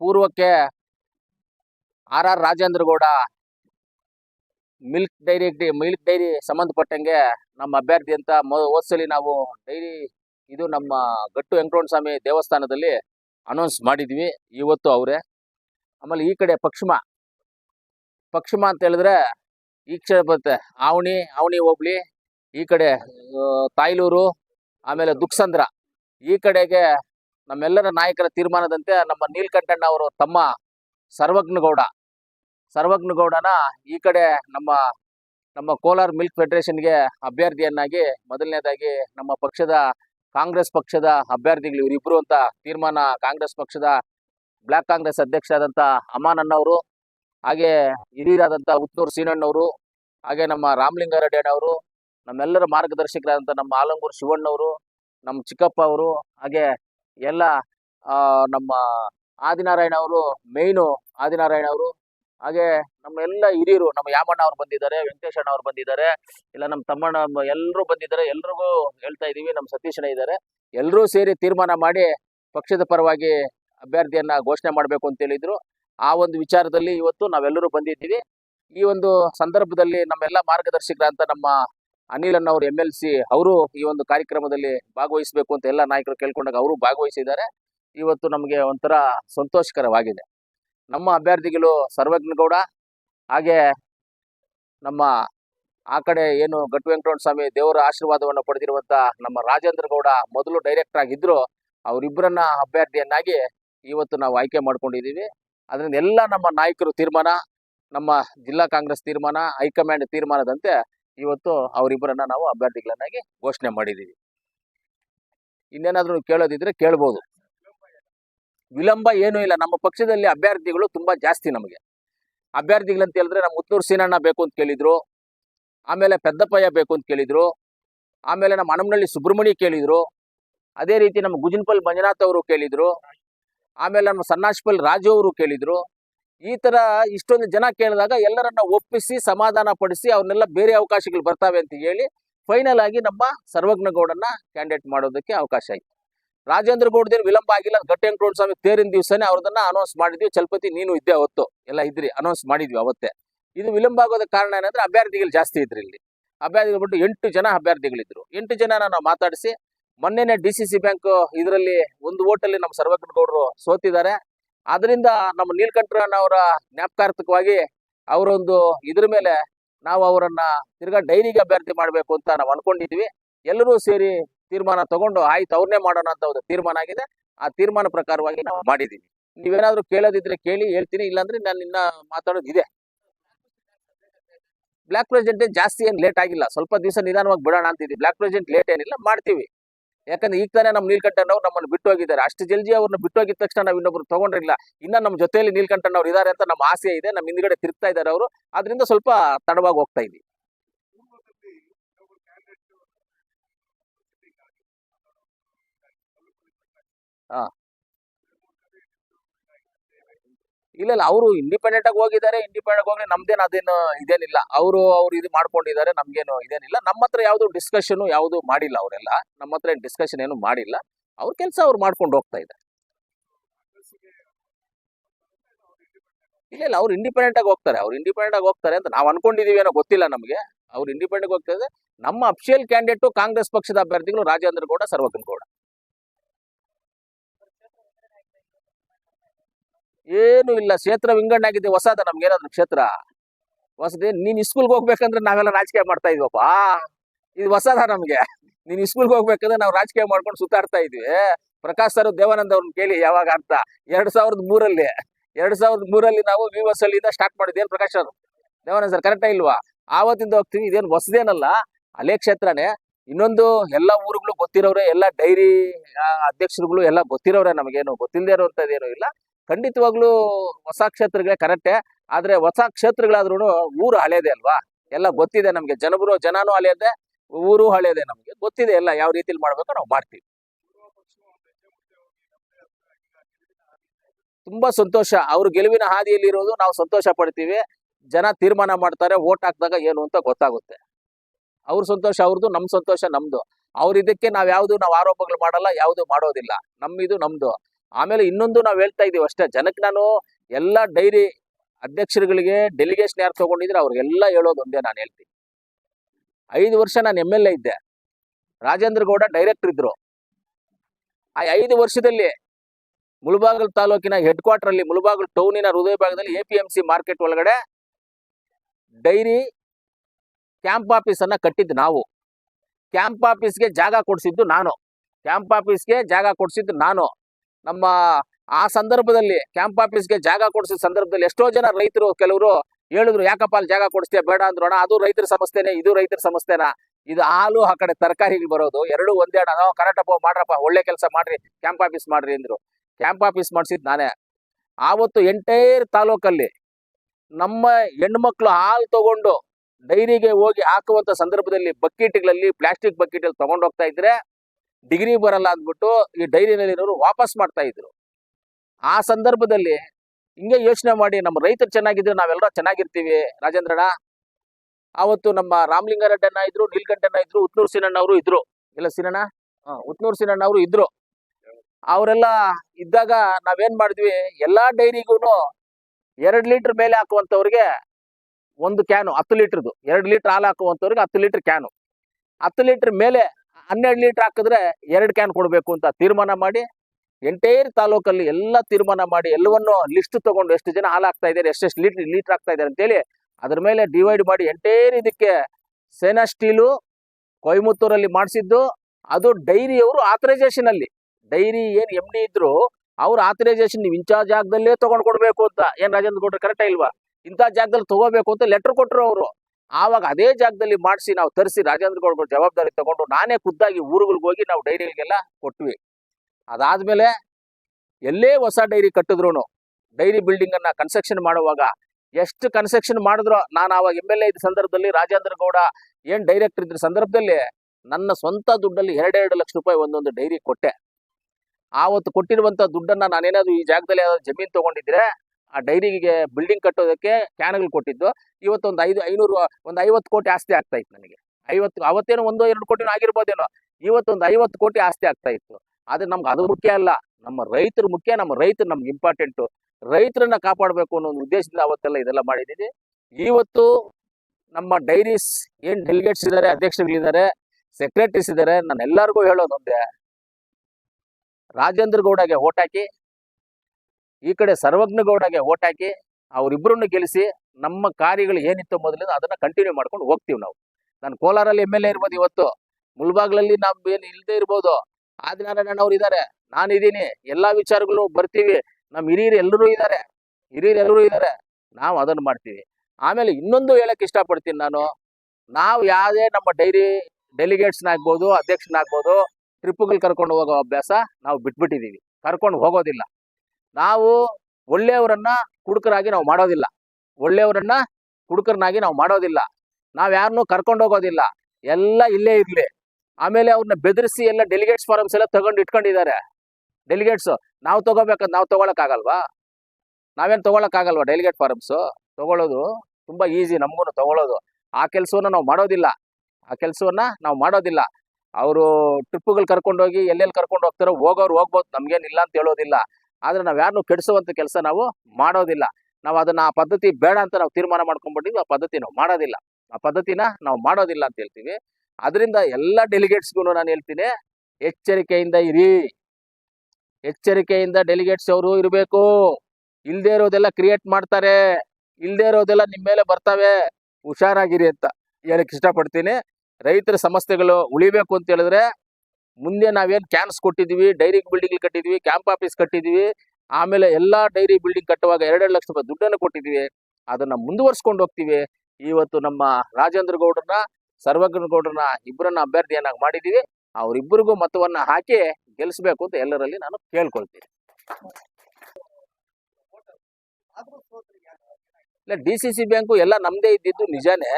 ಪೂರ್ವಕ್ಕೆ R R Rajendragowda milk dairy milk dairy ಸಂಬಂಧಪಟ್ಟಂಗೆ ನಮ್ಮ ಅಭ್ಯರ್ಥಿ ಅಂತ ಓದ್ಸಲಿ ನಾವು ಡೈರಿ ಇದು ನಮ್ಮ ಗಟ್ಟು ವೆಂಕಟೋಣ ಸ್ವಾಮಿ ದೇವಸ್ಥಾನದಲ್ಲಿ ಅನೌನ್ಸ್ ಮಾಡಿದ್ವಿ, ಇವತ್ತು ಅವರೇ. ಆಮೇಲೆ ಈ ಕಡೆ ಪಕ್ಷಿಮ ಪಕ್ಷಿಮ ಅಂತ ಹೇಳಿದ್ರೆ ಈ ಕ್ಷೇತ್ರ ಬರುತ್ತೆ. ಆವಣಿ ಆವಣಿ ಹೋಬ್ಳಿ, ಈ ಕಡೆ ತಾಯ್ಲೂರು, ಆಮೇಲೆ ದುಕ್ಸಂದ್ರ, ಈ ಕಡೆಗೆ ನಮ್ಮೆಲ್ಲರ ನಾಯಕರ ತೀರ್ಮಾನದಂತೆ ನಮ್ಮ ನೀಲ್ಕಂಠಣ್ಣ ಅವರು ತಮ್ಮ ಸರ್ವಜ್ಞಗೌಡ, ಸರ್ವಜ್ಞಗೌಡನ ಈ ಕಡೆ ನಮ್ಮ ನಮ್ಮ ಕೋಲಾರ ಮಿಲ್ಕ್ ಫೆಡರೇಷನ್ಗೆ ಅಭ್ಯರ್ಥಿಯನ್ನಾಗಿ, ಮೊದಲನೇದಾಗಿ ನಮ್ಮ ಪಕ್ಷದ ಕಾಂಗ್ರೆಸ್ ಪಕ್ಷದ ಅಭ್ಯರ್ಥಿಗಳು ಇವರಿಬ್ರು ಅಂತ ತೀರ್ಮಾನ ಕಾಂಗ್ರೆಸ್ ಪಕ್ಷದ ಬ್ಲಾಕ್ ಕಾಂಗ್ರೆಸ್ ಅಧ್ಯಕ್ಷರಾದಂಥ ಅಮಾನ್ ಅವರು, ಹಾಗೆ ಹಿರಿಯರಾದಂಥ ಉತ್ತೂರು ಸೀನಣ್ಣವರು ಹಾಗೆ ನಮ್ಮ ರಾಮಲಿಂಗಾರೆಡ್ಡಿ ಅಣ್ಣವರು ನಮ್ಮೆಲ್ಲರ ಮಾರ್ಗದರ್ಶಕರಾದಂಥ ನಮ್ಮ ಆಲಂಗೂರು ಶಿವಣ್ಣವರು ನಮ್ಮ ಚಿಕ್ಕಪ್ಪ ಅವರು, ಹಾಗೆ ಎಲ್ಲ ನಮ್ಮ ಆದಿನಾರಾಯಣ ಅವರು ಮೇಯ್ನು ಆದಿನಾರಾಯಣ ಅವರು. ಹಾಗೆ ನಮ್ಮ ಎಲ್ಲ ಹಿರಿಯರು, ನಮ್ಮ ಯಾಮಣ್ಣ ಅವ್ರು ಬಂದಿದ್ದಾರೆ, ವೆಂಕಟೇಶಣ್ಣ ಅವ್ರು ಬಂದಿದ್ದಾರೆ, ಇಲ್ಲ ನಮ್ಮ ತಮ್ಮಣ್ಣ ಎಲ್ಲರೂ ಬಂದಿದ್ದಾರೆ, ಎಲ್ರಿಗೂ ಹೇಳ್ತಾ ಇದೀವಿ ನಮ್ಮ ಸತೀಶಣ್ಣ ಇದ್ದಾರೆ. ಎಲ್ಲರೂ ಸೇರಿ ತೀರ್ಮಾನ ಮಾಡಿ ಪಕ್ಷದ ಪರವಾಗಿ ಅಭ್ಯರ್ಥಿಯನ್ನ ಘೋಷಣೆ ಮಾಡಬೇಕು ಅಂತ ಹೇಳಿದ್ರು. ಆ ಒಂದು ವಿಚಾರದಲ್ಲಿ ಇವತ್ತು ನಾವೆಲ್ಲರೂ ಬಂದಿದ್ದೀವಿ. ಈ ಒಂದು ಸಂದರ್ಭದಲ್ಲಿ ನಮ್ಮೆಲ್ಲ ಮಾರ್ಗದರ್ಶಕರಂತ ನಮ್ಮ ಅನಿಲ್ ಅನ್ನ ಅವರು ಎಂ ಎಲ್ ಸಿ ಅವರು ಈ ಒಂದು ಕಾರ್ಯಕ್ರಮದಲ್ಲಿ ಭಾಗವಹಿಸಬೇಕು ಅಂತ ಎಲ್ಲ ನಾಯಕರು ಕೇಳ್ಕೊಂಡಾಗ ಅವರು ಭಾಗವಹಿಸಿದ್ದಾರೆ. ಇವತ್ತು ನಮಗೆ ಒಂಥರ ಸಂತೋಷಕರವಾಗಿದೆ. ನಮ್ಮ ಅಭ್ಯರ್ಥಿಗಳು ಸರ್ವಜ್ಞಗೌಡ, ಹಾಗೆ ನಮ್ಮ ಆ ಕಡೆ ಏನು ಗಟ್ಟು ವೆಂಕಟರಮಣ ಸ್ವಾಮಿ ದೇವರ ಆಶೀರ್ವಾದವನ್ನು ಪಡೆದಿರುವಂಥ ನಮ್ಮ ರಾಜೇಂದ್ರ ಗೌಡ ಮೊದಲು ಡೈರೆಕ್ಟರ್ ಆಗಿದ್ರು, ಅವರಿಬ್ಬರನ್ನ ಅಭ್ಯರ್ಥಿಯನ್ನಾಗಿ ಇವತ್ತು ನಾವು ಆಯ್ಕೆ ಮಾಡ್ಕೊಂಡಿದ್ದೀವಿ. ಅದರಿಂದ ಎಲ್ಲ ನಮ್ಮ ನಾಯಕರು ತೀರ್ಮಾನ, ನಮ್ಮ ಜಿಲ್ಲಾ ಕಾಂಗ್ರೆಸ್ ತೀರ್ಮಾನ, ಹೈಕಮಾಂಡ್ ತೀರ್ಮಾನದಂತೆ ಇವತ್ತು ಅವರಿಬ್ಬರನ್ನ ನಾವು ಅಭ್ಯರ್ಥಿಗಳನ್ನಾಗಿ ಘೋಷಣೆ ಮಾಡಿದ್ದೀವಿ. ಇನ್ನೇನಾದ್ರೂ ಕೇಳೋದಿದ್ರೆ ಕೇಳ್ಬೋದು. ವಿಳಂಬ ಏನೂ ಇಲ್ಲ. ನಮ್ಮ ಪಕ್ಷದಲ್ಲಿ ಅಭ್ಯರ್ಥಿಗಳು ತುಂಬಾ ಜಾಸ್ತಿ ನಮಗೆ. ಅಭ್ಯರ್ಥಿಗಳಂತ ಹೇಳಿದ್ರೆ ನಮ್ಮ ಮುತ್ತೂರು ಸೀನಣ್ಣ ಬೇಕು ಅಂತ ಕೇಳಿದ್ರು, ಆಮೇಲೆ ಪೆದ್ದಪ್ಪಯ್ಯ ಬೇಕು ಅಂತ ಕೇಳಿದ್ರು, ಆಮೇಲೆ ನಮ್ಮ ಹನಮನಹಳ್ಳಿ ಸುಬ್ರಹ್ಮಣ್ಯ ಕೇಳಿದ್ರು, ಅದೇ ರೀತಿ ನಮ್ಮ ಗುಜಿನ್ಪಲ್ ಮಂಜುನಾಥ್ ಅವರು ಕೇಳಿದ್ರು, ಆಮೇಲೆ ನಮ್ಮ ಸನ್ನಾಶ್ಪಲ್ ರಾಜು ಅವರು ಕೇಳಿದ್ರು ಈ ತರ ಇಷ್ಟೊಂದು ಜನ ಕೇಳಿದಾಗ ಎಲ್ಲರನ್ನ ಒಪ್ಪಿಸಿ ಸಮಾಧಾನ ಪಡಿಸಿ ಅವ್ರನ್ನೆಲ್ಲ ಬೇರೆ ಅವಕಾಶಗಳು ಬರ್ತಾವೆ ಅಂತ ಹೇಳಿ ಫೈನಲ್ ಆಗಿ ನಮ್ಮ ಸರ್ವಜ್ಞಗೌಡನ್ನ ಕ್ಯಾಂಡಿಡೇಟ್ ಮಾಡೋದಕ್ಕೆ ಅವಕಾಶ ಆಯ್ತು. ರಾಜೇಂದ್ರ ಗೌಡದೇನು ವಿಳಂಬ ಆಗಿಲ್ಲ. ಗಟ್ಟಿ ವೆಂಕಟರಮಣ ಸ್ವಾಮಿ ತೇರಿನ ದಿವಸನೇ ಅವ್ರದನ್ನ ಅನೌನ್ಸ್ ಮಾಡಿದ್ವಿ. ಚಲಪತಿ ನೀನು ಇದ್ದೆ ಅವತ್ತು. ಎಲ್ಲ ಇದ್ರಿ ಅನೌನ್ಸ್ ಮಾಡಿದ್ವಿ ಅವತ್ತೇ. ಇದು ವಿಳಂಬ ಆಗೋದ ಕಾರಣ ಏನಂದ್ರೆ ಅಭ್ಯರ್ಥಿಗಳು ಜಾಸ್ತಿ ಇದ್ರಿ ಇಲ್ಲಿ. ಅಭ್ಯರ್ಥಿಗಳು ಬಿಟ್ಟು ಎಂಟು ಜನ ಅಭ್ಯರ್ಥಿಗಳಿದ್ರು. ಎಂಟು ಜನ ನಾವು ಮಾತಾಡಿಸಿ, ಮೊನ್ನೆನೆ ಡಿ ಸಿ ಸಿ ಬ್ಯಾಂಕ್ ಇದರಲ್ಲಿ ಒಂದು ಓಟಲ್ಲಿ ನಮ್ಮ ಸರ್ವಜ್ಞ ಗೌಡರು ಸೋತಿದ್ದಾರೆ. ಅದರಿಂದ ನಮ್ಮ ನೀಲಕಂಠರಣ್ಣ ಅವರ ಜ್ಞಾಪಕಾರ್ಥಕವಾಗಿ ಅವರೊಂದು ಇದ್ರ ಮೇಲೆ ನಾವು ಅವರನ್ನ ತಿರ್ಗಾ ಡೈರಿಗೆ ಅಭ್ಯರ್ಥಿ ಮಾಡಬೇಕು ಅಂತ ನಾವು ಅನ್ಕೊಂಡಿದ್ವಿ. ಎಲ್ಲರೂ ಸೇರಿ ತೀರ್ಮಾನ ತಗೊಂಡು ಆಯ್ತು ಅವ್ರನ್ನೇ ಮಾಡೋಣ ಅಂತ ಒಂದು ತೀರ್ಮಾನ ಆಗಿದೆ. ಆ ತೀರ್ಮಾನ ಪ್ರಕಾರವಾಗಿ ನಾವು ಮಾಡಿದೀವಿ. ನೀವೇನಾದ್ರೂ ಕೇಳೋದಿದ್ರೆ ಕೇಳಿ, ಹೇಳ್ತೀನಿ, ಇಲ್ಲಾಂದ್ರೆ ನಾನು ಇನ್ನ ಮಾತಾಡೋದು ಇದೆ ಬ್ಲಾಕ್ ಪ್ರೆಸಿಡೆಂಟ್ ಜಾಸ್ತಿ ಏನ್ ಲೇಟ್ ಆಗಿಲ್ಲ. ಸ್ವಲ್ಪ ದಿವಸ ನಿಧಾನವಾಗಿ ಬಿಡೋಣ ಅಂತಿದ್ವಿ. ಬ್ಲಾಕ್ ಪ್ರೆಸಿಡೆಂಟ್ ಲೇಟ್ ಏನಿಲ್ಲ, ಮಾಡ್ತೀವಿ. ಯಾಕಂದ್ರೆ ಈಗ ತಾನೇ ನಮ್ಮ ನೀಲ್ಕಂಠಣ್ಣವ್ರು ನಮ್ಮನ್ನು ಬಿಟ್ಟು ಹೋಗಿದ್ದಾರೆ. ಅಷ್ಟು ಜಲ್ಜಿ ಅವ್ರನ್ನ ಬಿಟ್ಟು ಹೋಗಿದ ತಕ್ಷಣ ನಾವು ಇನ್ನೊಬ್ರು ತಗೊಂಡಿರಲಿಲ್ಲ. ಇನ್ನ ನಮ್ಮ ಜೊತೆಯಲ್ಲಿ ನೀಲ್ಕಂಠಣ್ಣವ್ರು ಇದ್ದಾರೆ ಅಂತ ನಮ್ಮ ಆಸೆ ಇದೆ. ನಮ್ಮ ಹಿಂದ್ಗಡೆ ತಿರುಗ್ತಾ ಇದ್ದಾರೆ ಅವರು. ಅದರಿಂದ ಸ್ವಲ್ಪ ತಡವಾಗಿ ಹೋಗ್ತಾ ಇದ್ವಿ. ಹಾ. ಇಲ್ಲ ಇಲ್ಲ ಅವರು ಇಂಡಿಪೆಂಡೆಂಟ್ ಆಗಿ ಹೋಗಿದ್ದಾರೆ ಇಂಡಿಪೆಂಡೆಂಟ್ ಹೋಗಿ ನಮ್ದೇನು ಅದೇನು ಇದೇನಿಲ್ಲ. ಅವರು ಅವ್ರು ಇದು ಮಾಡ್ಕೊಂಡಿದ್ದಾರೆ, ನಮ್ಗೇನು ಇದೇನಿಲ್ಲ. ನಮ್ಮ ಹತ್ರ ಯಾವುದು ಡಿಸ್ಕಷನ್ ಯಾವುದು ಮಾಡಿಲ್ಲ ಅವರೆಲ್ಲ. ನಮ್ಮ ಹತ್ರ ಡಿಸ್ಕಷನ್ ಏನು ಮಾಡಿಲ್ಲ. ಅವ್ರ ಕೆಲಸ ಅವ್ರು ಮಾಡ್ಕೊಂಡು ಹೋಗ್ತಾ ಇದ್ದಾರೆ. ಇಲ್ಲ ಇಲ್ಲ ಅವ್ರು ಇಂಡಿಪೆಂಡೆಂಟ್ ಆಗಿ ಹೋಗ್ತಾರೆ. ಅವ್ರು ಇಂಡಿಪೆಂಡೆಂಟ್ ಆಗಿ ಹೋಗ್ತಾರೆ ಅಂತ ನಾವು ಅನ್ಕೊಂಡಿದೀವಿ ಏನೋ ಗೊತ್ತಿಲ್ಲ ನಮಗೆ. ಅವ್ರು ಇಂಡಿಪೆಂಡೆಂಟ್ ಹೋಗ್ತಾ ಇದ್ದಾರೆ. ನಮ್ಮ ಅಫಿಷಿಯಲ್ ಕ್ಯಾಂಡಿಡೇಟು ಕಾಂಗ್ರೆಸ್ ಪಕ್ಷದ ಅಭ್ಯರ್ಥಿಗಳು ರಾಜೇಂದ್ರ ಗೌಡ ಸರ್ವಕನ್ ಗೌಡ. ಏನು ಇಲ್ಲ. ಕ್ಷೇತ್ರ ವಿಂಗಡಣೆ ಹೊಸದ ನಮ್ಗೆ ಏನಾದ್ರು ಕ್ಷೇತ್ರ? ಹೊಸದೇ, ನೀನ್ ಸ್ಕೂಲ್ಗೆ ಹೋಗ್ಬೇಕಂದ್ರೆ ನಾವೆಲ್ಲ ರಾಜಕೀಯ ಮಾಡ್ತಾ ಇದ್ವಪ್ಪ. ಇದು ಹೊಸದ ನಮ್ಗೆ. ನೀನ್ ಸ್ಕೂಲ್ಗೆ ಹೋಗ್ಬೇಕಂದ್ರೆ ನಾವು ರಾಜಕೀಯ ಮಾಡ್ಕೊಂಡು ಸುತ್ತಾಡ್ತಾ ಇದ್ವಿ. ಪ್ರಕಾಶ್ ಸರ್, ದೇವಾನಂದ ಅವ್ರನ್ನ ಕೇಳಿ ಯಾವಾಗ ಅಂತ. ಎರಡ್ ಸಾವಿರದ ಮೂರಲ್ಲಿ ಎರಡ್ ಸಾವಿರದ ಮೂರಲ್ಲಿ ನಾವು ವಿ ಎಸ್ ಅಲ್ಲಿಂದ ಸ್ಟಾರ್ಟ್ ಮಾಡಿದ್ವಿ ಏನ್ ಪ್ರಕಾಶ್ ಅವರು ದೇವಾನಂದ ಸರ್ ಕರೆಕ್ಟಾ ಇಲ್ವಾ? ಆವತ್ತಿಂದ ಹೋಗ್ತೀವಿ. ಇದೇನು ಹೊಸದೇನಲ್ಲ, ಅಲೆ ಕ್ಷೇತ್ರನೇ. ಇನ್ನೊಂದು ಎಲ್ಲ ಊರುಗಳು ಗೊತ್ತಿರೋರೆ, ಎಲ್ಲ ಡೈರಿ ಅಧ್ಯಕ್ಷರುಗಳು ಎಲ್ಲ ಗೊತ್ತಿರೋರೆ ನಮಗೇನು. ಗೊತ್ತಿಲ್ಲದೆ ಇರುವಂತದ್ದೇನು ಇಲ್ಲ. ಖಂಡಿತವಾಗ್ಲೂ ಹೊಸ ಕ್ಷೇತ್ರಗಳೇ ಕರೆಕ್ಟೇ, ಆದ್ರೆ ಹೊಸ ಕ್ಷೇತ್ರಗಳಾದ್ರೂ ಊರು ಹಳೇದೆ ಅಲ್ವಾ? ಎಲ್ಲ ಗೊತ್ತಿದೆ ನಮ್ಗೆ. ಜನಬರು, ಜನನೂ ಹಳೆಯದೆ ಊರು ಹಳೆಯದೆ ನಮ್ಗೆ. ಗೊತ್ತಿದೆ ಎಲ್ಲ ಯಾವ ರೀತಿಲಿ ಮಾಡ್ಬೇಕು ನಾವು ಮಾಡ್ತೀವಿ. ತುಂಬಾ ಸಂತೋಷ. ಅವ್ರ ಗೆಲುವಿನ ಹಾದಿಯಲ್ಲಿ ಇರೋದು ನಾವು ಸಂತೋಷ ಪಡ್ತೀವಿ. ಜನ ತೀರ್ಮಾನ ಮಾಡ್ತಾರೆ ಓಟ್ ಹಾಕಿದಾಗ ಏನು ಅಂತ ಗೊತ್ತಾಗುತ್ತೆ. ಅವ್ರ ಸಂತೋಷ ಅವ್ರದ್ದು, ನಮ್ ಸಂತೋಷ ನಮ್ದು. ಅವ್ರ ಇದಕ್ಕೆ ನಾವ್ ಯಾವ್ದು, ನಾವು ಆರೋಪಗಳು ಮಾಡಲ್ಲ, ಯಾವ್ದು ಮಾಡೋದಿಲ್ಲ. ನಮ್ಮಿದು, ನಮ್ದು. ಆಮೇಲೆ ಇನ್ನೊಂದು ನಾವು ಹೇಳ್ತಾ ಇದೀವಿ ಅಷ್ಟೇ ಜನಕ್ಕೆ ನಾನು ಎಲ್ಲ ಡೈರಿ ಅಧ್ಯಕ್ಷರುಗಳಿಗೆ ಡೆಲಿಗೇಷನ್ ಯಾರು ತಗೊಂಡಿದ್ರೆ ಅವ್ರಿಗೆಲ್ಲ ಹೇಳೋದು ಒಂದೇ ನಾನು ಹೇಳ್ತೀನಿ. ಐದು ವರ್ಷ ನಾನು ಎಂ ಎಲ್ ಎ ಇದ್ದೆ, ರಾಜೇಂದ್ರ ಗೌಡ ಡೈರೆಕ್ಟರ್ ಇದ್ರು. ಆ ಐದು ವರ್ಷದಲ್ಲಿ ಮುಳಬಾಗಲ್ ತಾಲೂಕಿನ ಹೆಡ್ ಕ್ವಾರ್ಟರ್ ಅಲ್ಲಿ, ಮುಳಬಾಗಲ್ ಟೌನಿನ ಹೃದಯ ಭಾಗದಲ್ಲಿ A P M C market ಒಳಗಡೆ ಡೈರಿ ಕ್ಯಾಂಪ್ ಆಫೀಸ್ ಅನ್ನ ಕಟ್ಟಿದ್ದು ನಾವು. ಕ್ಯಾಂಪ್ ಆಫೀಸ್ಗೆ ಜಾಗ ಕೊಡಿಸಿದ್ದು ನಾನು. ಕ್ಯಾಂಪ್ ಆಫೀಸ್ಗೆ ಜಾಗ ಕೊಡಿಸಿದ್ದು ನಾನು. ನಮ್ಮ ಆ ಸಂದರ್ಭದಲ್ಲಿ ಕ್ಯಾಂಪ್ ಆಫೀಸ್ಗೆ ಜಾಗ ಕೊಡಿಸಿದ ಸಂದರ್ಭದಲ್ಲಿ ಎಷ್ಟೋ ಜನ ರೈತರು, ಕೆಲವರು ಹೇಳಿದ್ರು, ಯಾಕಪ್ಪ ಅಲ್ಲಿ ಜಾಗ ಕೊಡಿಸ್ತೀಯ? ಬೇಡ ಅಂದ್ರು. ಅಣ್ಣ, ಅದು ರೈತರ ಸಮಸ್ಯೆನೇ, ಇದು ರೈತರ ಸಮಸ್ಯೆನಾ? ಇದು ಹಾಲು ಆ ಕಡೆ ತರಕಾರಿಗಳು ಬರೋದು. ಎರಡು ಒಂದೇ ಅಣ್ಣ. ನಾವು ಕರೆಕ್ಟಪ್ಪ ಮಾಡ್ರಪ್ಪ, ಒಳ್ಳೆ ಕೆಲಸ ಮಾಡ್ರಿ ಕ್ಯಾಂಪ್ ಆಫೀಸ್ ಮಾಡ್ರಿ ಅಂದ್ರು. ಕ್ಯಾಂಪ್ ಆಫೀಸ್ ಮಾಡಿಸಿದ್ ನಾನೇ. ಆವತ್ತು ಎಂಟೈರ್ ತಾಲೂಕಲ್ಲಿ ನಮ್ಮ ಹೆಣ್ಮಕ್ಳು ಹಾಲು ತಗೊಂಡು ಡೈರಿಗೆ ಹೋಗಿ ಹಾಕುವಂತ ಸಂದರ್ಭದಲ್ಲಿ ಬಕೀಟ್ಗಳಲ್ಲಿ, ಪ್ಲಾಸ್ಟಿಕ್ ಬಕೆಟ್ ಅಲ್ಲಿ ತಗೊಂಡು ಹೋಗ್ತಾ ಇದ್ರೆ ಡಿಗ್ರಿ ಬರಲ್ಲ ಅಂದ್ಬಿಟ್ಟು ಈ ಡೈರಿನಲ್ಲಿರೋರು ವಾಪಸ್ ಮಾಡ್ತಾ ಇದ್ರು. ಆ ಸಂದರ್ಭದಲ್ಲಿ ಹಿಂಗೆ ಯೋಚನೆ ಮಾಡಿ ನಮ್ಮ ರೈತರು ಚೆನ್ನಾಗಿದ್ರು ನಾವೆಲ್ಲರೂ ಚೆನ್ನಾಗಿರ್ತೀವಿ ರಾಜೇಂದ್ರಣ್ಣ. ಆವತ್ತು ನಮ್ಮ ರಾಮಲಿಂಗಾರೆಡ್ಡಣ್ಣ ಇದ್ರು, ನೀಲ್ಕಂಠಣ್ಣ ಇದ್ರು, ಉತ್ನೂರ್ ಸಿನಣ್ಣ ಅವರು ಇದ್ರು. ಇಲ್ಲ ಸಿನಣ್ಣ? ಉತ್ನೂರ್ ಸಿನಣ್ಣ ಅವರು ಇದ್ರು. ಅವರೆಲ್ಲ ಇದ್ದಾಗ ನಾವೇನ್ ಮಾಡಿದ್ವಿ, ಎಲ್ಲಾ ಡೈರಿಗೂ ಎರಡ್ ಲೀಟರ್ ಮೇಲೆ ಹಾಕುವಂತವ್ರಿಗೆ ಒಂದು ಕ್ಯಾನು, ಹತ್ತು ಲೀಟರ್ದು. ಎರಡು ಲೀಟರ್ ಹಾಲು ಹಾಕುವಂಥವ್ರಿಗೆ ಹತ್ತು ಲೀಟರ್ ಕ್ಯಾನು. ಹತ್ತು ಲೀಟರ್ ಮೇಲೆ ಹನ್ನೆರಡು ಲೀಟರ್ ಹಾಕಿದ್ರೆ ಎರಡು ಕ್ಯಾನ್ ಕೊಡಬೇಕು ಅಂತ ತೀರ್ಮಾನ ಮಾಡಿ ಎಂಟೈರ್ ತಾಲೂಕಲ್ಲಿ ಎಲ್ಲ ತೀರ್ಮಾನ ಮಾಡಿ ಎಲ್ಲವನ್ನು ಲಿಸ್ಟ್ ತಗೊಂಡು ಎಷ್ಟು ಜನ ಹಾಲು ಹಾಕ್ತಾ ಇದ್ದಾರೆ, ಎಷ್ಟೆಷ್ಟು ಲೀಟರ್ ಲೀಟರ್ ಆಗ್ತಾ ಇದ್ದಾರೆ ಅಂತೇಳಿ ಅದ್ರ ಮೇಲೆ ಡಿವೈಡ್ ಮಾಡಿ ಎಂಟೈರ್ ಇದಕ್ಕೆ ಸೇನಾ ಸ್ಟೀಲು ಕೊಯಮತ್ತೂರಲ್ಲಿ ಮಾಡಿಸಿದ್ದು. ಅದು ಡೈರಿಯವರು ಆಥರೈಸೇಷನ್ ಅಲ್ಲಿ. ಡೈರಿ ಏನು ಎಂ ಡಿ ಇದ್ರು ಅವ್ರು ಆಥರೈಸೇಷನ್ ನೀವು ಇಂಥ ಜಾಗದಲ್ಲೇ ತಗೊಂಡ್ ಕೊಡಬೇಕು ಅಂತ. ಏನು ರಾಜೇಂದ್ರ ಗೌಡ್ರು ಕರೆಕ್ಟ್ ಇಲ್ವಾ? ಇಂಥ ಜಾಗದಲ್ಲಿ ತಗೋಬೇಕು ಅಂತ ಲೆಟರ್ ಕೊಟ್ಟರು ಅವರು. ಆವಾಗ ಅದೇ ಜಾಗದಲ್ಲಿ ಮಾಡಿಸಿ ನಾವು ತರಿಸಿ ರಾಜೇಂದ್ರ ಗೌಡ್ರು ಜವಾಬ್ದಾರಿ ತಗೊಂಡು ನಾನೇ ಖುದ್ದಾಗಿ ಊರುಗಳಿಗೆ ಹೋಗಿ ನಾವು ಡೈರಿಗಳಿಗೆಲ್ಲ ಕೊಟ್ವಿ. ಅದಾದ್ಮೇಲೆ ಎಲ್ಲೇ ಹೊಸ ಡೈರಿ ಕಟ್ಟಿದ್ರು ಡೈರಿ ಬಿಲ್ಡಿಂಗ್ ಅನ್ನ ಕನ್ಸ್ಟ್ರಕ್ಷನ್ ಮಾಡುವಾಗ ಎಷ್ಟು ಕನ್ಸ್ಟ್ರಕ್ಷನ್ ಮಾಡಿದ್ರು, ನಾನು ಆವಾಗ ಎಂ ಎಲ್ ಎ ಇದ್ದ ಸಂದರ್ಭದಲ್ಲಿ ರಾಜೇಂದ್ರ ಗೌಡ ಏನ್ ಡೈರೆಕ್ಟರ್ ಇದ್ರ ಸಂದರ್ಭದಲ್ಲಿ ನನ್ನ ಸ್ವಂತ ದುಡ್ಡಲ್ಲಿ ಎರಡೆರಡು ಲಕ್ಷ ರೂಪಾಯಿ ಒಂದೊಂದು ಡೈರಿ ಕೊಟ್ಟೆ. ಆವತ್ತು ಕೊಟ್ಟಿರುವಂತ ದುಡ್ಡನ್ನ ನಾನೇನಾದ್ರು ಈ ಜಾಗದಲ್ಲಿ ಯಾವ್ದಾದ್ರು ಜಮೀನ್ ತಗೊಂಡಿದ್ರೆ ಆ ಡೈರಿಗೆ ಬಿಲ್ಡಿಂಗ್ ಕಟ್ಟೋದಕ್ಕೆ ಕ್ಯಾನ್ಗಳು ಕೊಟ್ಟಿದ್ದು. ಇವತ್ತು ಒಂದು ಐದು, ಐನೂರು, ಒಂದು ಐವತ್ತು ಕೋಟಿ ಆಸ್ತಿ ಆಗ್ತಾ ಇತ್ತು ನನಗೆ. ಐವತ್ತು, ಅವತ್ತೇನು ಒಂದು ಎರಡು ಕೋಟಿನೂ ಆಗಿರ್ಬೋದೇನೋ, ಇವತ್ತೊಂದು ಐವತ್ತು ಕೋಟಿ ಆಸ್ತಿ ಆಗ್ತಾ ಇತ್ತು. ಆದ್ರೆ ನಮ್ಗೆ ಅದು ಮುಖ್ಯ ಅಲ್ಲ. ನಮ್ಮ ರೈತರು ಮುಖ್ಯ, ನಮ್ಮ ರೈತರು ನಮ್ಗೆ ಇಂಪಾರ್ಟೆಂಟು. ರೈತರನ್ನ ಕಾಪಾಡಬೇಕು ಅನ್ನೋ ಒಂದು ಉದ್ದೇಶದಿಂದ ಅವತ್ತೆಲ್ಲ ಇದೆಲ್ಲ ಮಾಡಿದ್ದೀನಿ ಇವತ್ತು ನಮ್ಮ ಡೈರೀಸ್ ಏನ್ ಡೆಲಿಗೇಟ್ಸ್ ಇದ್ದಾರೆ, ಅಧ್ಯಕ್ಷರುಗಳಿದ್ದಾರೆ, ಸೆಕ್ರೆಟರೀಸ್ ಇದ್ದಾರೆ ನಾನು ಎಲ್ಲರಿಗೂ ಹೇಳೋದೊಂದೇ ರಾಜೇಂದ್ರ ಗೌಡಗೆ ಓಟ್ ಹಾಕಿ ಈ ಕಡೆ ಸರ್ವಜ್ಞಗೌಡಗೆ ಓಟ್ ಹಾಕಿ ಅವರಿಬ್ಬರನ್ನು ಗೆಲ್ಲಿಸಿ ನಮ್ಮ ಕಾರ್ಯಗಳು ಏನಿತ್ತು ಮೊದಲಿಂದ ಅದನ್ನ ಕಂಟಿನ್ಯೂ ಮಾಡ್ಕೊಂಡು ಹೋಗ್ತೀವಿ ನಾವು. ನಾನು ಕೋಲಾರಲ್ಲಿ ಎಂ ಎಲ್ ಎ ಇರ್ಬೋದು ಇವತ್ತು. ಮುಲ್ಬಾಗ್ಲಲ್ಲಿ ನಮ್ ಏನು ಇಲ್ಲದೆ ಇರ್ಬೋದು. ಆದಿನಾರಾಯಣ ಅವ್ರು ಇದ್ದಾರೆ ನಾನಿದ್ದೀನಿ ಎಲ್ಲಾ ವಿಚಾರಗಳು ಬರ್ತೀವಿ. ನಮ್ಮ ಹಿರಿಯರು ಎಲ್ಲರೂ ಇದ್ದಾರೆ ಹಿರಿಯರು ಎಲ್ಲರೂ ಇದ್ದಾರೆ ನಾವು ಅದನ್ನ ಮಾಡ್ತೀವಿ. ಆಮೇಲೆ ಇನ್ನೊಂದು ಹೇಳಕ್ ಇಷ್ಟಪಡ್ತೀನಿ ನಾನು. ನಾವು ಯಾವುದೇ ನಮ್ಮ ಡೈರಿ ಡೆಲಿಗೇಟ್ಸ್ನಾಗ್ಬೋದು ಅಧ್ಯಕ್ಷನಾಗ್ಬೋದು ಟ್ರಿಪ್ಗಳು ಕರ್ಕೊಂಡು ಹೋಗೋ ಅಭ್ಯಾಸ ನಾವು ಬಿಟ್ಬಿಟ್ಟಿದ್ದೀವಿ ಕರ್ಕೊಂಡು ಹೋಗೋದಿಲ್ಲ. ನಾವು ಒಳ್ಳೆಯವರನ್ನ ಕುಡುಕರಾಗಿ ನಾವು ಮಾಡೋದಿಲ್ಲ. ಒಳ್ಳೆಯವರನ್ನ ಕುಡುಕರನ್ನಾಗಿ ನಾವು ಮಾಡೋದಿಲ್ಲ. ನಾವು ಯಾರನ್ನೂ ಕರ್ಕೊಂಡು ಹೋಗೋದಿಲ್ಲ. ಎಲ್ಲ ಇಲ್ಲೇ ಇರ್ಲಿ. ಆಮೇಲೆ ಅವ್ರನ್ನ ಬೆದರಿಸಿ ಎಲ್ಲ ಡೆಲಿಗೇಟ್ಸ್ ಫಾರಮ್ಸ್ ಎಲ್ಲ ತಗೊಂಡು ಇಟ್ಕೊಂಡಿದ್ದಾರೆ. ಡೆಲಿಗೇಟ್ಸ್ ನಾವು ತಗೋಬೇಕಂತ ನಾವು ತಗೊಳಕ್ ಆಗಲ್ವಾ ನಾವೇನ್ ತಗೊಳಕ್ ಆಗಲ್ವಾ ಡೆಲಿಗೇಟ್ ಫಾರಮ್ಸು ತಗೊಳ್ಳೋದು ತುಂಬಾ ಈಸಿ ನಮಗೂ ತಗೊಳ್ಳೋದು ಆ ಕೆಲಸವನ್ನ ನಾವು ಮಾಡೋದಿಲ್ಲ. ಆ ಕೆಲಸವನ್ನ ನಾವು ಮಾಡೋದಿಲ್ಲ. ಅವರು ಟ್ರಿಪ್ಗಳು ಕರ್ಕೊಂಡೋಗಿ ಎಲ್ಲೆಲ್ಲಿ ಕರ್ಕೊಂಡು ಹೋಗ್ತಾರೋ ಹೋಗೋರು ಹೋಗ್ಬೋದು. ನಮ್ಗೇನಿಲ್ಲ ಅಂತ ಹೇಳೋದಿಲ್ಲ. ಆದ್ರೆ ನಾವ್ ಯಾರನ್ನು ಕೆಡಿಸುವಂತ ಕೆಲಸ ನಾವು ಮಾಡೋದಿಲ್ಲ. ನಾವು ಅದನ್ನ ಆ ಪದ್ಧತಿ ಬೇಡ ಅಂತ ನಾವು ತೀರ್ಮಾನ ಮಾಡ್ಕೊಂಡ್ಬಿಟ್ಟಿದ್ವಿ, ಆ ಪದ್ಧತಿ ನಾವು ಮಾಡೋದಿಲ್ಲ. ಆ ಪದ್ಧತಿನ ನಾವು ಮಾಡೋದಿಲ್ಲ ಅಂತ ಹೇಳ್ತೀವಿ. ಅದರಿಂದ ಎಲ್ಲ ಡೆಲಿಗೇಟ್ಸ್ಗೂ ನಾನು ಹೇಳ್ತೀನಿ, ಎಚ್ಚರಿಕೆಯಿಂದ ಇರಿ. ಎಚ್ಚರಿಕೆಯಿಂದ ಡೆಲಿಗೇಟ್ಸ್ ಅವರು ಇರಬೇಕು. ಇಲ್ದೇ ಇರೋದೆಲ್ಲ ಕ್ರಿಯೇಟ್ ಮಾಡ್ತಾರೆ. ಇಲ್ದೇ ಇರೋದೆಲ್ಲ ನಿಮ್ಮ ಮೇಲೆ ಬರ್ತವೆ. ಹುಷಾರಾಗಿರಿ ಅಂತ ಹೇಳಕ್ ಇಷ್ಟಪಡ್ತೀನಿ. ರೈತರ ಸಮಸ್ಯೆಗಳು ಉಳಿಬೇಕು ಅಂತ ಹೇಳಿದ್ರೆ ಮುಂದೆ ನಾವೇನು ಕ್ಯಾನ್ಸ್ ಕೊಟ್ಟಿದ್ದೀವಿ ಡೈರಿ ಬಿಲ್ಡಿಂಗ್ ಕಟ್ಟಿದ್ವಿ ಕ್ಯಾಂಪ್ ಆಫೀಸ್ ಕಟ್ಟಿದ್ವಿ ಆಮೇಲೆ ಎಲ್ಲಾ ಡೈರಿ ಬಿಲ್ಡಿಂಗ್ ಕಟ್ಟುವಾಗ ಎರಡೆರಡು ಲಕ್ಷ ರೂಪಾಯಿ ದುಡ್ಡನ್ನು ಕೊಟ್ಟಿದ್ದೀವಿ. ಅದನ್ನ ಮುಂದುವರ್ಸ್ಕೊಂಡು ಹೋಗ್ತೀವಿ. ಇವತ್ತು ನಮ್ಮ ರಾಜೇಂದ್ರ ಗೌಡ್ರನ್ನ, ಸರ್ವಜ್ಞ ಗೌಡ್ರನ್ನ ಇಬ್ಬರನ್ನ ಅಭ್ಯರ್ಥಿಯನ್ನಾಗಿ ಮಾಡಿದೀವಿ ಅವರಿಬ್ಬರಿಗೂ ಮತವನ್ನ ಹಾಕಿ ಗೆಲ್ಲಿಸಬೇಕು ಅಂತ ಎಲ್ಲರಲ್ಲಿ ನಾನು ಕೇಳ್ಕೊಳ್ತೀನಿ. ಇಲ್ಲ ಡಿ ಸಿ ಸಿ ಬ್ಯಾಂಕು ಎಲ್ಲ ನಮ್ದೇ ಇದ್ದಿದ್ದು ನಿಜಾನೇ.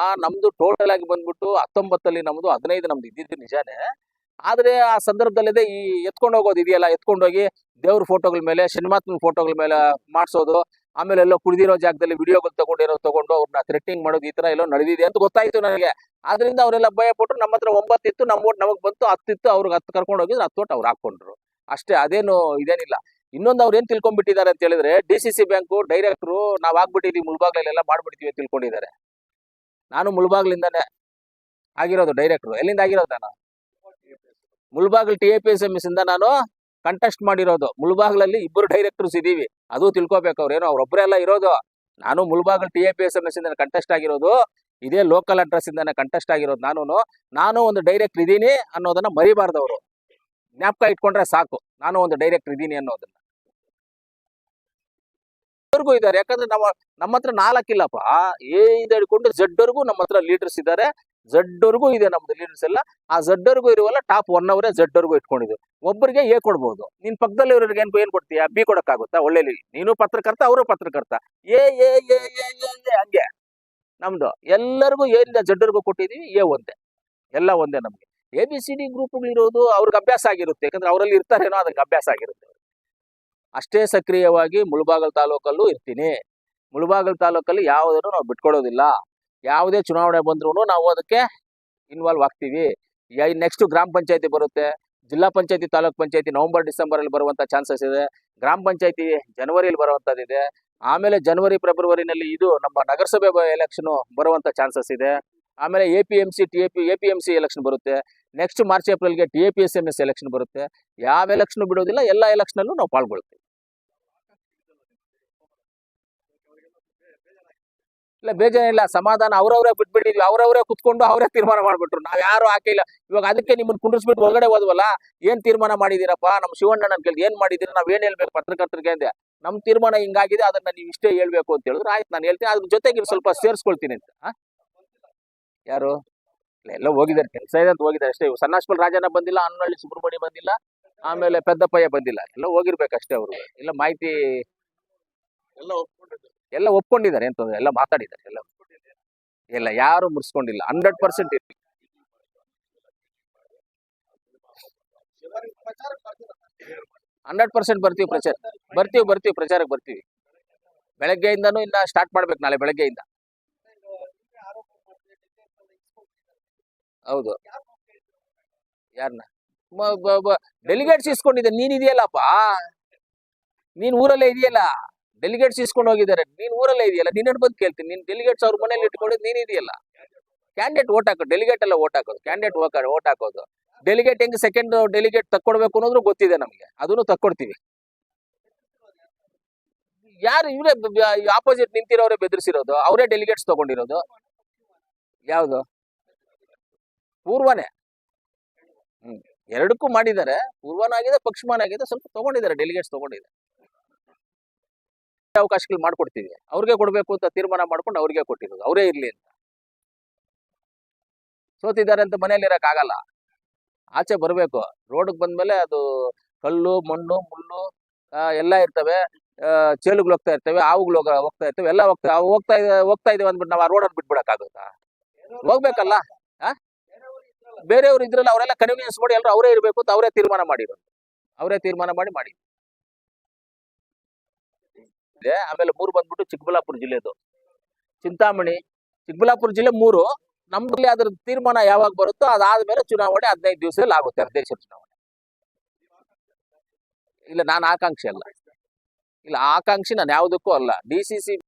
ಆ ನಮ್ದು ಟೋಟಲ್ ಆಗಿ ಬಂದ್ಬಿಟ್ಟು ಹತ್ತೊಂಬತ್ತಲ್ಲಿ ನಮ್ದು ಹದಿನೈದು ನಮ್ದು ಇದ್ದಿದ್ದು ನಿಜಾನೇ. ಆದ್ರೆ ಆ ಸಂದರ್ಭದಲ್ಲಿದೆ ಈ ಎತ್ಕೊಂಡು ಹೋಗೋದು ಇದೆಯಲ್ಲ, ಎತ್ಕೊಂಡು ಹೋಗಿ ದೇವ್ರ ಫೋಟೋಗಳ ಮೇಲೆ ಶನಿಮಾತ್ಮನ ಫೋಟೋಗಳ ಮೇಲೆ ಮಾಡಿಸೋದು, ಆಮೇಲೆ ಎಲ್ಲೋ ಕುಡಿದಿರೋ ಜಾಗದಲ್ಲಿ ವಿಡಿಯೋಗಳು ತಗೊಂಡಿರೋ, ತಗೊಂಡು ಅವ್ರನ್ನ ಥ್ರೆಟ್ಟಿಂಗ್ ಮಾಡೋದು ಈ ತರ ಎಲ್ಲೋ ನಡೆದಿದೆ ಅಂತ ಗೊತ್ತಾಯ್ತು ನನಗೆ. ಆದ್ರಿಂದ ಅವರೆಲ್ಲ ಭಯ ಪಟ್ಟರು ನಮ್ಮ ಹತ್ರ ಒಂಬತ್ತಿತ್ತು ನಮ್ಮ ಓಟ್ ನಮಗ್ ಬಂತು ಹತ್ತಿತ್ತು ಅವ್ರಿಗೆ ಹತ್ತು ಕರ್ಕೊಂಡು ಹೋಗಿದ್ರು ಹತ್ತು ಓಟ್ ಅವ್ರು ಹಾಕೊಂಡ್ರು ಅಷ್ಟೇ, ಅದೇನು ಇದೇನಿಲ್ಲ. ಇನ್ನೊಂದು ಅವ್ರು ಏನ್ ತಿಳ್ಕೊಂಡ್ಬಿಟ್ಟಿದ್ದಾರೆ ಅಂತ ಹೇಳಿದ್ರೆ D C C bank director ನಾವ್ ಆಗ್ಬಿಟ್ಟಿದೀವಿ ಮುಳ್ಬಾಗ್ಲೆಲ್ಲ ಮಾಡ್ಬಿಡ್ತೀವಿ ತಿಳ್ಕೊಂಡಿದ್ದಾರೆ. ನಾನು ಮುಳ್ಬಾಗ್ಲಿಂದಾನೆ ಆಗಿರೋದು ಡೈರೆಕ್ಟ್ರು ಎಲ್ಲಿಂದ ಆಗಿರೋದು ನಾನು? Mulbagal T A P S M S ಇಂದ ನಾನು ಕಂಟೆಸ್ಟ್ ಮಾಡಿರೋದು. ಮುಳ್ಬಾಗ್ಲಲ್ಲಿ ಇಬ್ಬರು ಡೈರೆಕ್ಟರ್ಸ್ ಇದೀವಿ. ಅದು ತಿಳ್ಕೊಬೇಕು ಏನು ಅವ್ರೊಬ್ಬರೇ ಎಲ್ಲ ಇರೋದು. ನಾನು Mulbagal T A P S M S ಇಂದ ಕಂಟೆಸ್ಟ್ ಆಗಿರೋದು. ಇದೇ ಲೋಕಲ್ ಅಡ್ರೆಸ್ ಇಂದಾನೆ ಕಂಟೆಸ್ಟ್ ಆಗಿರೋದು ನಾನು ನಾನು ಒಂದು ಡೈರೆಕ್ಟರ್ ಇದ್ದೀನಿ ಅನ್ನೋದನ್ನ ಮರಿಬಾರ್ದವ್ರು. ಜ್ಞಾಪಕ ಇಟ್ಕೊಂಡ್ರೆ ಸಾಕು. ನಾನು ಒಂದು ಡೈರೆಕ್ಟರ್ ಇದ್ದೀನಿ ಅನ್ನೋದನ್ನ. ವರ್ಗೂ ಇದ್ದಾರೆ. ಯಾಕಂದ್ರೆ ನಮ್ಮ ನಮ್ಮ ಹತ್ರ ನಾಲ್ಕಿಲ್ಲಪ್ಪ ಎ ಇಂದ ಹಿಡ್ಕೊಂಡು ಝಡ್ ವರ್ಗೂ ನಮ್ಮ ಹತ್ರ ಲೀಡರ್ಸ್ ಇದ್ದಾರೆ. ಝಡ್ ವರ್ಗೂ ಇದೆ ನಮ್ದು ಲೀಡರ್ಸ್ ಎಲ್ಲ. ಆ ಝಡ್ ವರ್ಗೂ ಇರುವಲ್ಲ ಟಾಪ್ ಒನ್ ಅವರೇ ಝಡ್ ವರ್ಗೂ ಇಟ್ಕೊಂಡಿದ್ವಿ ಒಬ್ಬರಿಗೆ ಎ ಕೊಡ್ಬೋದು. ನಿನ್ ಪಕ್ಕದಲ್ಲಿ ಇರೋರಿಗೆ ಏನು ಏನ್ ಕೊಡ್ತೀಯಾ? ಬಿ ಕೊಡಕ್ಕಾಗುತ್ತಾ? ಒಳ್ಳೆ ನೀನು ಪತ್ರಕರ್ತ, ಅವರು ಪತ್ರಕರ್ತ. ಎ ಎ ಎ ಎ ಹಂಗೆ. ನಮ್ದು. ಎಲ್ಲರಿಗೂ ಏನಿಂದ ಜಡ್ಡರ್ಗೂ ಕೊಟ್ಟಿದೀವಿ ಎ ಒಂದೇ. ಎಲ್ಲ ಒಂದೇ ನಮಗೆ. ಎ ಬಿ ಸಿ ಡಿ ಗ್ರೂಪ್ಗಳಿರೋದು ಅವ್ರಿಗೆ ಅಭ್ಯಾಸ ಆಗಿರುತ್ತೆ. ಯಾಕಂದ್ರೆ ಅವರಲ್ಲಿ ಇರ್ತಾರೇನೋ ಅದಕ್ಕೆ ಅಭ್ಯಾಸ ಆಗಿರುತ್ತೆ. ಅಷ್ಟೇ ಸಕ್ರಿಯವಾಗಿ ಮುಳಬಾಗಲ್ ತಾಲೂಕಲ್ಲೂ ಇರ್ತೀನಿ. ಮುಳಬಾಗಲ್ ತಾಲೂಕಲ್ಲಿ ಯಾವುದನ್ನು ನಾವು ಬಿಟ್ಕೊಡೋದಿಲ್ಲ. ಯಾವುದೇ ಚುನಾವಣೆ ಬಂದ್ರೂ ನಾವು ಅದಕ್ಕೆ ಇನ್ವಾಲ್ವ್ ಆಗ್ತೀವಿ. ನೆಕ್ಸ್ಟ್ ಗ್ರಾಮ ಪಂಚಾಯತಿ ಬರುತ್ತೆ. ಜಿಲ್ಲಾ ಪಂಚಾಯತಿ, ತಾಲೂಕ್ ಪಂಚಾಯತಿ ನವೆಂಬರ್ ಡಿಸೆಂಬರ್ ಅಲ್ಲಿ ಬರುವಂತ ಚಾನ್ಸಸ್ ಇದೆ. ಗ್ರಾಮ ಪಂಚಾಯತಿ ಜನವರಿಯಲ್ಲಿ ಬರುವಂತದ್ದಿದೆ ಆಮೇಲೆ ಜನವರಿ, ಫೆಬ್ರವರಿನಲ್ಲಿ ಇದು ನಮ್ಮ ನಗರಸಭೆ ಎಲೆಕ್ಷನ್ ಬರುವಂತ ಚಾನ್ಸಸ್ ಇದೆ. ಆಮೇಲೆ A P M C T A P A P M C election ಬರುತ್ತೆ. Next March ಏಪ್ರಿಲ್ಗೆ T A P S M S election ಬರುತ್ತೆ. ಯಾವ ಎಲೆಕ್ಷನ್ ಬಿಡೋದಿಲ್ಲ, ಎಲ್ಲ ಎಲೆಕ್ಷನಲ್ಲೂ ನಾವು ಪಾಲ್ಗೊಳ್ತೀವಿ. ಇಲ್ಲ ಬೇಜಾರಿಲ್ಲ ಸಮಾಧಾನ ಅವ್ರವ್ರೇ ಬಿಟ್ಬಿಟ್ಟಿದ್ವಿ ಅವ್ರವ್ರೇ ಕುತ್ಕೊಂಡು ಅವರೇ ತೀರ್ಮಾನ ಮಾಡ್ಬಿಟ್ರು. ನಾವ್ ಯಾರು ಹಾಕಿಲ್ಲ ಇವಾಗ ಅದಕ್ಕೆ ನಿಮ್ಮನ್ನ ಕುಂಡಿಸ್ಬಿಟ್ಟು ಒಳಗಡೆ ಹೋದ್ವಲ್ಲ, ಏನ್ ತೀರ್ಮಾನ ಮಾಡಿದೀರಪ್ಪ ನಮ್ಮ ಶಿವಣ್ಣ ಕೇಳಿ, ಏನ್ ಮಾಡಿದಿರ ನಾವ್ ಏನ್ ಹೇಳ್ಬೇಕು ಪತ್ರಕರ್ತರಿಗೆ ಅಂದೆ. ನಮ್ ತೀರ್ಮಾನ ಹಿಂಗಾಗಿದೆ, ಅದನ್ನ ನೀವು ಇಷ್ಟೇ ಹೇಳ್ಬೇಕು ಅಂತ ಹೇಳಿದ್ರೆ. ಆಯ್ತು, ನಾನು ಹೇಳ್ತೀನಿ. ಅದ್ರ ಜೊತೆಗೆ ಸ್ವಲ್ಪ ಸೇರಿಸ್ಕೊಳ್ತೀನಿ ಅಂತ. ಯಾರು? ಎಲ್ಲ ಹೋಗಿದ್ದಾರೆ, ಕೆಲಸ ಇದೆ ಅಂತ ಹೋಗಿದ್ದಾರೆ ಅಷ್ಟೇ. ಸಣ್ಣಾಶ್ಮಲ್ ರಾಜನ ಬಂದಿಲ್ಲ ಅನ್ನಳ್ಳಿ ಸುಬ್ರಹ್ಮಣ್ಯ ಬಂದಿಲ್ಲ, ಆಮೇಲೆ ಪೆದ್ದಪ್ಪಯ್ಯ ಬಂದಿಲ್ಲ. ಎಲ್ಲ ಹೋಗಿರ್ಬೇಕಷ್ಟೇ ಅವರು. ಎಲ್ಲ ಮಾಹಿತಿ ಎಲ್ಲ ಒಪ್ಕೊಂಡಿದ್ದಾರೆ. ಎಂತ ಎಲ್ಲ ಮಾತಾಡಿದ್ದಾರೆ, ಎಲ್ಲ ಇಲ್ಲ, ಯಾರು ಮುರ್ಸ್ಕೊಂಡಿಲ್ಲ. ಹಂಡ್ರೆಡ್ ಪರ್ಸೆಂಟ್ ಹಂಡ್ರೆಡ್ ಪರ್ಸೆಂಟ್ ಬರ್ತೀವಿ ಪ್ರಚಾರ. ಬರ್ತೀವಿ ಬರ್ತೀವಿ, ಪ್ರಚಾರಕ್ಕೆ ಬರ್ತೀವಿ. ಬೆಳಗ್ಗೆಯಿಂದನೂ ಇನ್ನ ಸ್ಟಾರ್ಟ್ ಮಾಡ್ಬೇಕು ನಾಳೆ ಬೆಳಗ್ಗೆಯಿಂದ. ಹೌದು. ಯಾರನ್ನ ಡೆಲಿಗೇಟ್ಸ್ ಇಸ್ಕೊಂಡಿದ್ದೆ. ನೀನ್ ಇದೆಯಲ್ಲಪ್ಪ? ನೀನ್ ಊರಲ್ಲೇ ಇದೆಯಲ್ಲ? ಡೆಲಿಗೇಟ್ಸ್ ಇಸ್ಕೊಂಡು ಹೋಗಿದ್ದಾರೆ. ನೀನ್ ಊರಲ್ಲೇ ಇದೆಯಲ್ಲ? ನಿನ್ನ ಬಂದು ಕೇಳ್ತೀನಿ ನೀನ್ ಡೆಲಿಗೇಟ್ಸ್ ಅವ್ರ ಮನೇಲಿ ಇಟ್ಕೊಂಡಿದ್ದು ನೀನ್ ಇದೆಯಲ್ಲ? ಕ್ಯಾಂಡಿಡೇಟ್ ಓಟ್ ಹಾಕೋದು ಡೆಲಿಗೇಟ್ ಎಲ್ಲ ಓಟ್ ಹಾಕೋದು. ಕ್ಯಾಂಡಿಡೇಟ್ ಓಟ್ ಹಾಕೋದು. ಡೆಲಿಗೇಟ್ ಹೆಂಗ್ ಸೆಕೆಂಡ್ ಡೆಲಿಗೇಟ್ ತಕೊಡ್ಬೇಕು ಅನ್ನೋದ್ರು ಗೊತ್ತಿದೆ ನಮ್ಗೆ. ಅದನ್ನು ತಕ್ಕೊಡ್ತೀವಿ. ಯಾರು ಇವರೇ ಆಪೋಸಿಟ್ ನಿಂತಿರೋರೇ ಬೆದರಿಸಿರೋದು? ಅವರೇ ಡೆಲಿಗೇಟ್ಸ್ ತಗೊಂಡಿರೋದು? ಯಾವ್ದು? ಪೂರ್ವನೇ. ಹ್ಮ್. ಎರಡಕ್ಕೂ ಮಾಡಿದ್ದಾರೆ. ಪೂರ್ವನ ಆಗಿದೆ ಪಕ್ಷಮಾನ ಆಗಿದೆ ಸ್ವಲ್ಪ ತಗೊಂಡಿದ್ದಾರೆ ಡೆಲಿಗೇಟ್ಸ್ ತಗೊಂಡಿದ್ದಾರೆ. ಅವಕಾಶಗಳು ಮಾಡ್ಕೊಡ್ತೀವಿ. ಅವ್ರಿಗೆ ಕೊಡ್ಬೇಕು ಅಂತ ತೀರ್ಮಾನ ಮಾಡ್ಕೊಂಡು ಅವ್ರಿಗೆ ಕೊಟ್ಟಿರೋದು. ಅವರೇ ಇರ್ಲಿ ಅಂತ. ಸೋತಿದ್ದಾರೆ ಅಂತ ಮನೇಲಿ ಇರಕ್ ಆಗಲ್ಲ ಆಚೆ ಬರ್ಬೇಕು. ರೋಡ್ಗೆ ಬಂದ್ಮೇಲೆ ಅದು ಕಲ್ಲು, ಮಣ್ಣು, ಮುಳ್ಳು ಎಲ್ಲ ಇರ್ತವೆ. ಚೇಳುಗಳು ಹೋಗ್ತಾ ಇರ್ತವೆ ಆವುಗಳು ಹೋಗ- ಹೋಗ್ತಾ ಇರ್ತವೆ, ಎಲ್ಲ ಹೋಗ್ತಾ ಹೋಗ್ತಾ ಇದೆ, ಹೋಗ್ತಾ ಇದೀವಿ ಅಂದ್ಬಿಟ್ಟು ನಾವು ಆ ರೋಡನ್ನು ಬಿಟ್ಬಿಡಕ್ಕಾಗುತ್ತಾ? ಹೋಗ್ಬೇಕಲ್ಲ? ಬೇರೆಯವ್ರು ಇದ್ರಲ್ಲ, ಅವರೆಲ್ಲ ಕನ್ವೀನಿಯನ್ಸ್ ಮಾಡಿ ಎಲ್ಲರೂ ಅವರೇ ಇರಬೇಕು ಅಂತ ಅವರೇ ತೀರ್ಮಾನ ಮಾಡಿರೋದು. ಅವರೇ ತೀರ್ಮಾನ ಮಾಡಿ ಮಾಡಿ ಇದೆ. ಆಮೇಲೆ ಮೂರು ಬಂದ್ಬಿಟ್ಟು ಚಿಕ್ಕಬಳ್ಳಾಪುರ ಜಿಲ್ಲೆದು. ಚಿಂತಾಮಣಿ, ಚಿಕ್ಕಬಳ್ಳಾಪುರ ಜಿಲ್ಲೆ ಮೂರು. ನಮ್ಮಲ್ಲಿ ಅದ್ರ ತೀರ್ಮಾನ ಯಾವಾಗ ಬರುತ್ತೋ ಅದಾದ್ಮೇಲೆ ಚುನಾವಣೆ ಹದಿನೈದು ದಿವಸದಲ್ಲಿ ಆಗುತ್ತೆ ಅಧ್ಯಕ್ಷ ಚುನಾವಣೆ. ಇಲ್ಲ, ನಾನು ಆಕಾಂಕ್ಷಿ ಅಲ್ಲ. ಇಲ್ಲ, ಆಕಾಂಕ್ಷಿ ನಾನು ಯಾವುದಕ್ಕೂ ಅಲ್ಲ. D C